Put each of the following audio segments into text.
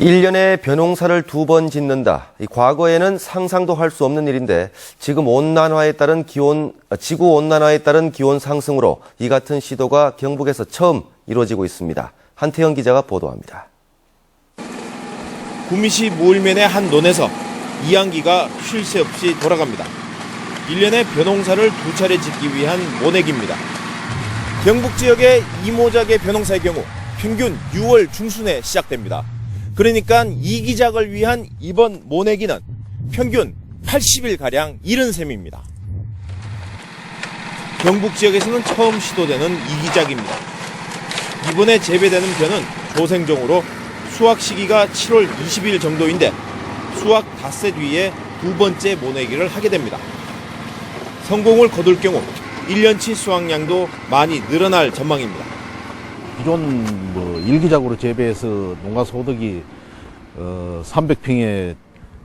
일년에 벼농사를 두 번 짓는다. 이 과거에는 상상도 할 수 없는 일인데 지금 온난화에 따른 기온 아, 지구 온난화에 따른 기온 상승으로 이 같은 시도가 경북에서 처음 이루어지고 있습니다. 한태영 기자가 보도합니다. 구미시 무을면의 한 논에서 이항기가 쉴 새 없이 돌아갑니다. 1년에 벼농사를 두 차례 짓기 위한 모내기입니다. 경북 지역의 이모작의 벼농사의 경우 평균 6월 중순에 시작됩니다. 그러니까 이 기작을 위한 이번 모내기는 평균 80일가량 이른 셈입니다. 경북 지역에서는 처음 시도되는 이 기작입니다. 이번에 재배되는 벼는 조생종으로 수확 시기가 7월 20일 정도인데 수확 닷새 뒤에 두 번째 모내기를 하게 됩니다. 성공을 거둘 경우 1년치 수확량도 많이 늘어날 전망입니다. 기존 뭐 일기작으로 재배해서 농가 소득이 어 300평에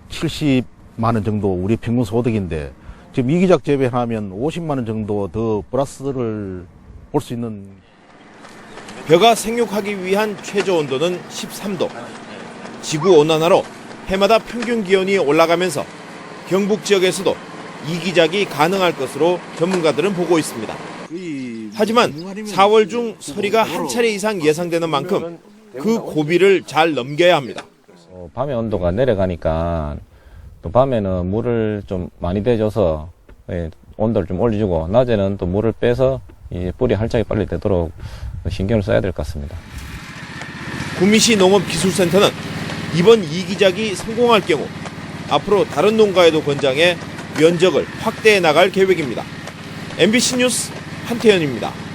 70만 원 정도 우리 평균 소득인데 지금 이기작 재배하면 50만 원 정도 더 플러스를 볼 수 있는 벼가 생육하기 위한 최저 온도는 13도. 지구 온난화로 해마다 평균 기온이 올라가면서 경북 지역에서도 이기작이 가능할 것으로 전문가들은 보고 있습니다. 하지만 4월 중 서리가 한 차례 이상 예상되는 만큼 그 고비를 잘 넘겨야 합니다. 어, 밤에 온도가 내려가니까 또 밤에는 물을 좀 많이 대줘서 예, 온도를 좀 올려주고 낮에는 또 물을 빼서 이 뿌리 활착이 빨리 되도록 신경을 써야 될 것 같습니다. 구미시 농업기술센터는 이번 이기작이 성공할 경우 앞으로 다른 농가에도 권장해 면적을 확대해 나갈 계획입니다. MBC 뉴스 한태현입니다.